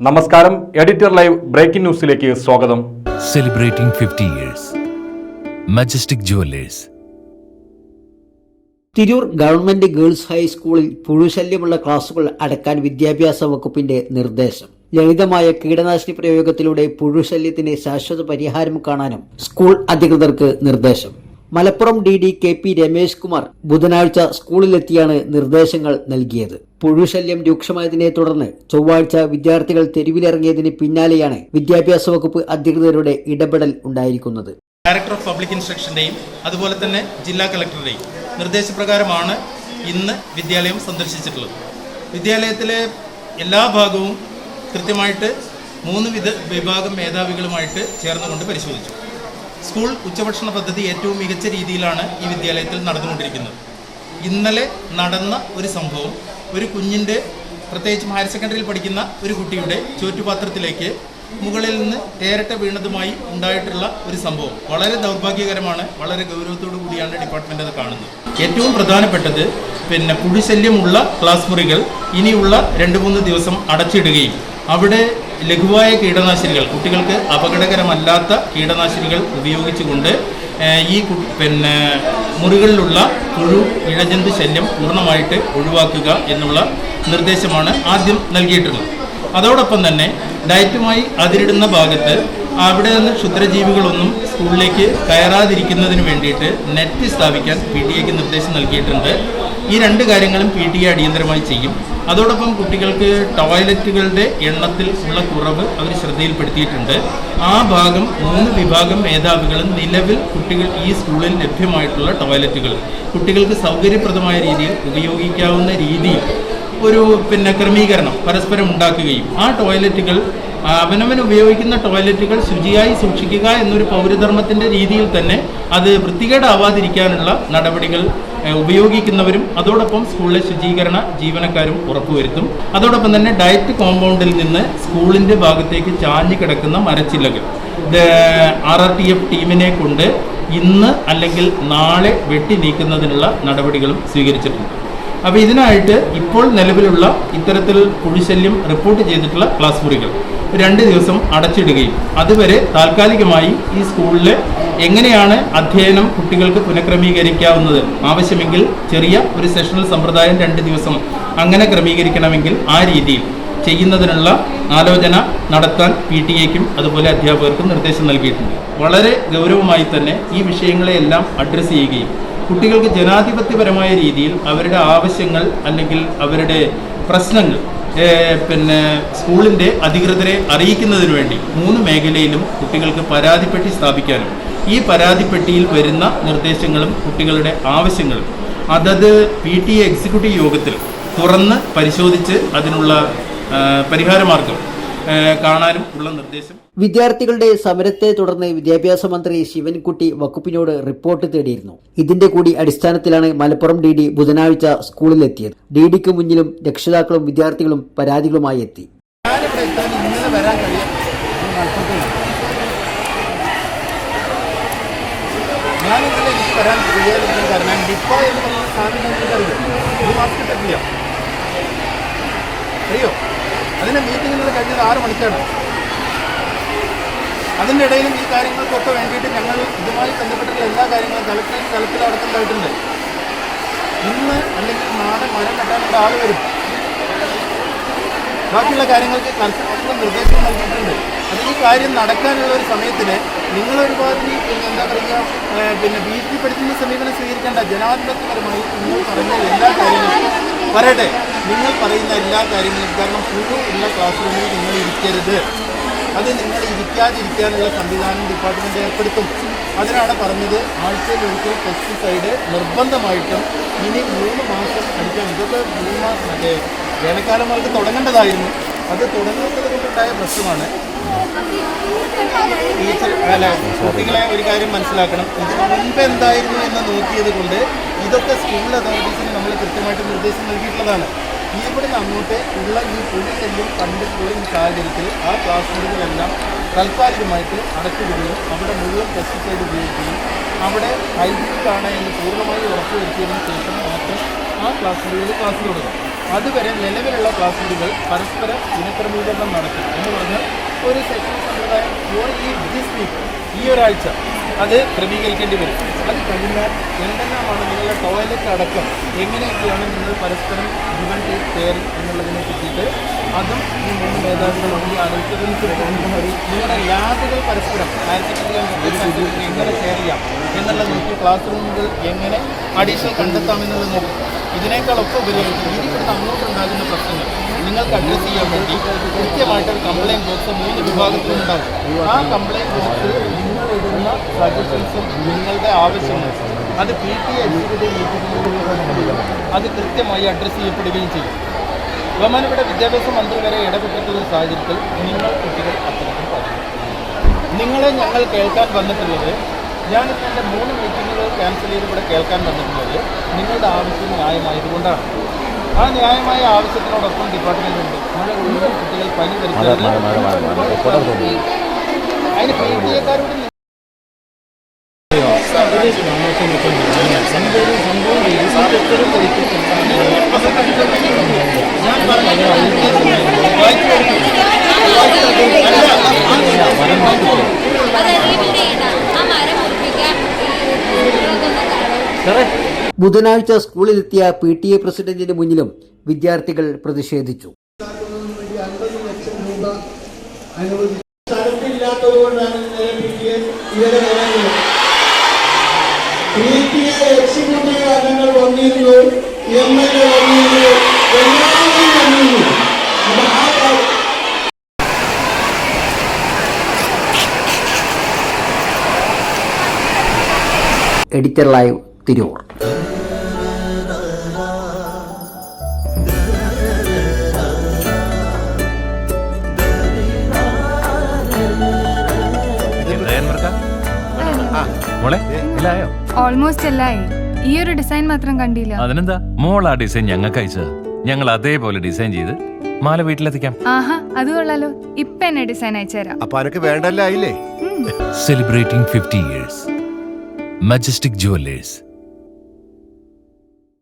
നമസ്കാരം. Editor live breaking ന്യൂസിലേക്ക് സ്വാഗതം. Celebrating fifty years majestic jewellers Tirur government girls ഹൈസ്കൂളിൽ പുഴുശല്യമുള്ള ക്ലാസുകൾ അടക്കാൻ വിദ്യാഭ്യാസ വകുപ്പിന്റെ നിർദ്ദേശം. ലളിതമായ കീടനാശിനി പ്രയോഗത്തിലൂടെ പുഴുശല്യത്തിന് ശാശ്വത പരിഹാരം കാണാനും സ്കൂൾ അധികൃതർക്ക് നിർദ്ദേശം. Malappuram D D K P Ramesh Kumar ബുധനാഴ്ച സ്കൂളിലെത്തിയാണ് നിർദ്ദേശങ്ങൾ നൽകിയത്. പുഴുശല്യം രൂക്ഷമായതിനെ തുടർന്ന് ചൊവ്വാഴ്ച വിദ്യാർത്ഥികൾ തെരുവിലിറങ്ങിയതിന് പിന്നാലെയാണ് വിദ്യാഭ്യാസ വകുപ്പ് അധികൃതരുടെ ഇടപെടൽ ഉണ്ടായിരിക്കുന്നത്. ഡയറക്ടർ ഓഫ് പബ്ലിക് ഇൻസ്ട്രക്ഷന്റെയും അതുപോലെ തന്നെ ജില്ലാ കളക്ടറുടെയും നിർദ്ദേശപ്രകാരമാണ് ഇന്ന് വിദ്യാലയം സന്ദർശിച്ചിട്ടുള്ളത്. വിദ്യാലയത്തിലെ എല്ലാ ഭാഗവും കൃത്യമായിട്ട് മൂന്ന് വിധ വിഭാഗം മേധാവികളുമായിട്ട് ചേർന്നുകൊണ്ട് പരിശോധിച്ചു. സ്കൂൾ ഉച്ചഭക്ഷണ പദ്ധതി ഏറ്റവും മികച്ച രീതിയിലാണ് ഈ വിദ്യാലയത്തിൽ നടന്നുകൊണ്ടിരിക്കുന്നത്. ഇന്നലെ നടന്ന ഒരു സംഭവം ഒരു കുഞ്ഞിന്റെ പ്രത്യേകിച്ചും ഹയർ സെക്കൻഡറിയിൽ പഠിക്കുന്ന ഒരു കുട്ടിയുടെ ചോറ്റുപാത്രത്തിലേക്ക് മുകളിൽ നിന്ന് തേരട്ട വീണതുമായി ഉണ്ടായിട്ടുള്ള ഒരു സംഭവം. വളരെ ദൗർഭാഗ്യകരമാണ് വളരെ ഗൗരവത്തോടു കൂടിയാണ് ഡിപ്പാർട്ട്മെന്റ് അത് കാണുന്നത്. ഏറ്റവും പ്രധാനപ്പെട്ടത് പിന്നെ പുഴുശല്യമുള്ള ക്ലാസ് മുറികൾ ഇനിയുള്ള രണ്ട് മൂന്ന് ദിവസം അടച്ചിടുകയും അവിടെ ലഘുവായ കീടനാശിനികൾ കുട്ടികൾക്ക് അപകടകരമല്ലാത്ത കീടനാശിനികൾ ഉപയോഗിച്ചുകൊണ്ട് ഈ പിന്നെ മുറികളിലുള്ള പുഴു ഇഴജന്തു ശല്യം പൂർണമായിട്ട് ഒഴിവാക്കുക എന്നുള്ള നിർദ്ദേശമാണ് ആദ്യം നൽകിയിട്ടുള്ളത്. അതോടൊപ്പം തന്നെ ഡയറ്റുമായി അതിരിടുന്ന ഭാഗത്ത് അവിടെ നിന്ന് ക്ഷുദ്രജീവികളൊന്നും സ്കൂളിലേക്ക് കയറാതിരിക്കുന്നതിന് വേണ്ടിയിട്ട് നെറ്റ് സ്ഥാപിക്കാൻ പി ടി എക്ക് നിർദ്ദേശം നൽകിയിട്ടുണ്ട്. ഈ രണ്ട് കാര്യങ്ങളും പി ടി എ അടിയന്തരമായി ചെയ്യും. അതോടൊപ്പം കുട്ടികൾക്ക് ടോയ്ലറ്റുകളുടെ എണ്ണത്തിൽ ഉള്ള കുറവ് അവർ ശ്രദ്ധയിൽപ്പെടുത്തിയിട്ടുണ്ട്. ആ ഭാഗം മൂന്ന് വിഭാഗം മേധാവികളും നിലവിൽ കുട്ടികൾ ഈ സ്കൂളിൽ ലഭ്യമായിട്ടുള്ള ടോയ്ലറ്റുകൾ. കുട്ടികൾക്ക് സൗകര്യപ്രദമായ രീതിയിൽ ഉപയോഗിക്കാവുന്ന രീതിയിൽ ഒരു പിന്നെ ക്രമീകരണം പരസ്പരം ഉണ്ടാക്കുകയും ആ ടോയ്ലറ്റുകൾ അവനവൻ ഉപയോഗിക്കുന്ന ടോയ്ലറ്റുകൾ ശുചിയായി സൂക്ഷിക്കുക എന്നൊരു പൗരധർമ്മത്തിന്റെ രീതിയിൽ തന്നെ അത് വൃത്തികേടാവാതിരിക്കാനുള്ള നടപടികൾ ഉപയോഗിക്കുന്നവരും അതോടൊപ്പം സ്കൂളിലെ ശുചീകരണ ജീവനക്കാരും ഉറപ്പുവരുത്തും. അതോടൊപ്പം തന്നെ ഡയറ്റ് കോമ്പൗണ്ടിൽ നിന്ന് സ്കൂളിന്റെ ഭാഗത്തേക്ക് ചാഞ്ഞു കിടക്കുന്ന മരച്ചില്ലകൾ. ആർ ആർ ടി എഫ് ടീമിനെ കൊണ്ട് ഇന്ന് അല്ലെങ്കിൽ നാളെ വെട്ടി നീക്കുന്നതിനുള്ള നടപടികളും സ്വീകരിച്ചിട്ടുണ്ട്. അപ്പോൾ ഇതിനായിട്ട് ഇപ്പോൾ നിലവിലുള്ള ഇത്തരത്തിൽ പുഴുശല്യം റിപ്പോർട്ട് ചെയ്തിട്ടുള്ള ക്ലാസ് മുറികൾ. രണ്ട് ദിവസം അടച്ചിടുകയും. അതുവരെ താൽക്കാലികമായി ഈ സ്കൂളിൽ എങ്ങനെയാണ് അധ്യയനം കുട്ടികൾക്ക് പുനഃക്രമീകരിക്കാവുന്നത്? ആവശ്യമെങ്കിൽ ചെറിയ ഒരു സെഷണൽ സമ്പ്രദായം രണ്ട് ദിവസം അങ്ങനെ ക്രമീകരിക്കണമെങ്കിൽ ആ രീതിയിൽ ചെയ്യുന്നതിനുള്ള ആലോചന നടത്താൻ പി ടി എക്കും അതുപോലെ അധ്യാപകർക്കും നിർദ്ദേശം നൽകിയിട്ടുണ്ട്. വളരെ ഗൗരവമായി തന്നെ ഈ വിഷയങ്ങളെയെല്ലാം അഡ്രസ്സ് ചെയ്യുകയും കുട്ടികൾക്ക് ജനാധിപത്യപരമായ രീതിയിൽ അവരുടെ ആവശ്യങ്ങൾ അല്ലെങ്കിൽ അവരുടെ പ്രശ്നങ്ങൾ പിന്നെ സ്കൂളിന്റെ അധികൃതരെ അറിയിക്കുന്നതിന് വേണ്ടി മൂന്ന് മേഖലയിലും കുട്ടികൾക്ക് പരാതിപ്പെട്ടി സ്ഥാപിക്കാനും ഈ പരാതിപ്പെട്ടിയിൽ വരുന്ന നിർദ്ദേശങ്ങളും കുട്ടികളുടെ ആവശ്യങ്ങളും അതത് പി ടി എ എക്സിക്യൂട്ടീവ് യോഗത്തിൽ തുറന്ന് പരിശോധിച്ച് അതിനുള്ള പരിഹാരമാർഗം കാണാനും ഉള്ള നിർദ്ദേശം. വിദ്യാർത്ഥികളുടെ സമരത്തെ തുടർന്ന് വിദ്യാഭ്യാസ മന്ത്രി ശിവൻകുട്ടി വകുപ്പിനോട് റിപ്പോർട്ട് തേടിയിരുന്നു. ഇതിന്റെ കൂടി അടിസ്ഥാനത്തിലാണ് മലപ്പുറം ഡി ഡി ബുധനാഴ്ച സ്കൂളിലെത്തിയത്. ഡി ഡിക്ക് മുന്നിലും രക്ഷിതാക്കളും വിദ്യാർത്ഥികളും പരാതികളുമായി എത്തി. ഞാനിവിടെ എത്താൻ ഇന്നലെ വരാൻ കഴിയും ഞാനിന്നലെ എനിക്ക് വരാൻ കഴിയാതിരിക്കാൻ കാരണം ഡിപ്പ എന്ന് പറയുന്ന സാധനം നിങ്ങൾക്ക് ഒരു മാസത്തെ അറിയാം അറിയോ? അതിന്റെ മീറ്റിങ്ങുകൾ കഴിഞ്ഞത് ആറ് മണിക്കാണ്. അതിന്റെ ഇടയിലും ഈ കാര്യങ്ങൾക്കൊക്കെ വേണ്ടിയിട്ട് ഞങ്ങൾ ഇതുമായി ബന്ധപ്പെട്ടുള്ള എല്ലാ കാര്യങ്ങളും കളക്ടറേറ്റ് തലത്തിൽ അടക്കുന്നതായിട്ടുണ്ട് ഇന്ന് അല്ലെങ്കിൽ നാളെ മരം കെട്ടാനുള്ള ആൾ വരും. ബാക്കിയുള്ള കാര്യങ്ങൾക്ക് കർഷകർക്ക് നിർദ്ദേശം നൽകിയിട്ടുണ്ട്. അത് ഈ കാര്യം നടക്കാനുള്ള ഒരു സമയത്തിന് നിങ്ങളൊരുപാട് ഒരുപാട് എന്താ പറയുക പിന്നെ ഭീഷണിപ്പെടുത്തുന്ന സമീപനം സ്വീകരിക്കേണ്ട ജനാധിപത്യപരമായി നിങ്ങൾ പറഞ്ഞ എല്ലാ കാര്യങ്ങളും പറയട്ടെ. നിങ്ങൾ പറയുന്ന എല്ലാ കാര്യങ്ങളും കാരണം പുഴു ഉള്ള ക്ലാസ് റൂമിൽ നിങ്ങൾ ഇരിക്കരുത്. അത് നിങ്ങൾ ഇരിക്കാതിരിക്കാനുള്ള സംവിധാനം ഡിപ്പാർട്ട്മെന്റ് ഏർപ്പെടുത്തും. അതിനാണ് പറഞ്ഞത് ആഴ്ചയിൽ ഒരിക്കൽ പെസ്റ്റിസൈഡ് നിർബന്ധമായിട്ടും ഇനി മൂന്ന് മാസം അടിക്കാൻ. ഇതൊക്കെ മൂന്ന് മാസം മറ്റേ വേനൽക്കാലം അവർക്ക് തുടങ്ങേണ്ടതായിരുന്നു. അത് തുടങ്ങുന്നത് കൊണ്ടുണ്ടായ പ്രശ്നമാണ്. ടീച്ചർ അല്ല? കുട്ടികളെ ഒരു കാര്യം മനസ്സിലാക്കണം. ഇതിന് മുൻപ് എന്തായിരുന്നു എന്ന് നോക്കിയത് കൊണ്ട് ഇതൊക്കെ സ്കൂൾ അതോറിറ്റീസിന് നമ്മൾ കൃത്യമായിട്ട് നിർദ്ദേശം നൽകിയിട്ടുള്ളതാണ്. ഇവിടുന്ന് അങ്ങോട്ട് ഉള്ള ഈ പുതിയ ശല്യം കണ്ടിട്ടുള്ള ഈ സാഹചര്യത്തിൽ ആ ക്ലാസ് മുറികളെല്ലാം താൽക്കാലികമായിട്ട് അടച്ചിടുകയും അവിടെ മുഴുവൻ പെസ്റ്റിസൈഡ് ഉപയോഗിക്കുകയും അവിടെ ഹൈജീനിക്കാണ് എന്ന് പൂർണമായി ഉറപ്പുവരുത്തിയതിനു ശേഷം മാത്രം ആ ക്ലാസ് മുറികളിൽ ക്ലാസ് തുടങ്ങും. അതുവരെ നിലവിലുള്ള ക്ലാസ് മുറികൾ പരസ്പരം പുനഃക്രമീകരണം നടത്തും എന്ന് പറഞ്ഞാൽ ഒരു ഫോർ ഈ ഒരാഴ്ച അത് ക്രമീകരിക്കേണ്ടി വരും. അത് കഴിഞ്ഞാൽ എന്തെല്ലാമാണ് നിങ്ങളുടെ ടോയ്ലറ്റ് അടക്കം? എങ്ങനെയൊക്കെയാണ് നിങ്ങൾ പരസ്പരം ഗിവൻ ടേക്ക് കെയർ എന്നുള്ളതിനെ പറ്റിയിട്ട് അതും ഈ മൂന്ന് നേതാക്കളും ഈ നിങ്ങളുടെ ലാബുകൾ പരസ്പരം ഹയർ സെക്കൻഡറി എങ്ങനെ ഷെയർ ചെയ്യാം. എന്നുള്ളത് നോക്കി ക്ലാസ് റൂമുകൾ എങ്ങനെ അഡീഷണൽ കണ്ടെത്താമെന്നുള്ളത് നോക്കും. ഇതിനേക്കാളൊക്കെ ഉപരിയായിട്ട് ഇനി ഇവിടുത്തെ അങ്ങോട്ടുണ്ടാകുന്ന പ്രശ്നങ്ങൾ. നിങ്ങൾക്ക് അഡ്രസ് ചെയ്യാൻ വേണ്ടി കൃത്യമായിട്ടൊരു കംപ്ലയിന്റ് ബോക്സ് മൂന്ന് വിഭാഗത്തിലുണ്ടാവും ആ കംപ്ലയിന്റ് ബോക്സിൽ നിങ്ങൾ ഇടുന്ന സജഷൻസും നിങ്ങളുടെ ആവശ്യങ്ങളും അത് പി ടി എക്സിക്യൂട്ടീവ് മീറ്റിംഗിലൂടെ അത് കൃത്യമായി അഡ്രസ്സ് ചെയ്യപ്പെടുകയും ചെയ്യും. ബഹുമാനപ്പെട്ട വിദ്യാഭ്യാസ മന്ത്രി വരെ ഇടപെട്ടിട്ടുള്ള സാഹചര്യത്തിൽ നിങ്ങൾ കുട്ടികൾ അത്തരത്തിൽ നിങ്ങളെ ഞങ്ങൾ കേൾക്കാൻ വന്നിട്ടുള്ളത് ഞാനിപ്പോൾ എന്റെ മൂന്ന് മീറ്റിങ്ങുകൾ ക്യാൻസൽ ചെയ്ത് ഇവിടെ കേൾക്കാൻ വന്നിട്ടുള്ളത് നിങ്ങളുടെ ആവശ്യം ന്യായമായതുകൊണ്ടാണ്. ആ ന്യായമായ ആവശ്യത്തിനോടൊപ്പം ഒഴിഞ്ഞ കുട്ടികൾ പനി വരുത്തരുത് അതിന് പി ടി എക്കാരോട് ബുധനാഴ്ച സ്കൂളിലെത്തിയ പി ടി എ പ്രസിഡന്റിന് മുന്നിലും വിദ്യാർത്ഥികൾ പ്രതിഷേധിച്ചു. വന്നിരുന്നു എഡിറ്റർ ലൈവ് തിരൂർ. മോളെ ഓൾമോസ്റ്റ് എല്ലായി. ഈ ഒരു ഡിസൈൻ മാത്രം കണ്ടില്ല. അതിനെന്താ? മോൾ ആ ഡിസൈൻ ഞങ്ങൾക്ക് അയച്ചത്. ഞങ്ങൾ അതേപോലെ ഡിസൈൻ ചെയ്ത് മാല വീട്ടിലെത്തിക്കാം. ആഹാ അത് കൊള്ളാലോ. ഇപ്പൊ എന്നെ ഡിസൈൻ അയച്ചുതരാം അപ്പൊ അനക്ക് വേണ്ടല്ലേ celebrating fifty years majestic jewellers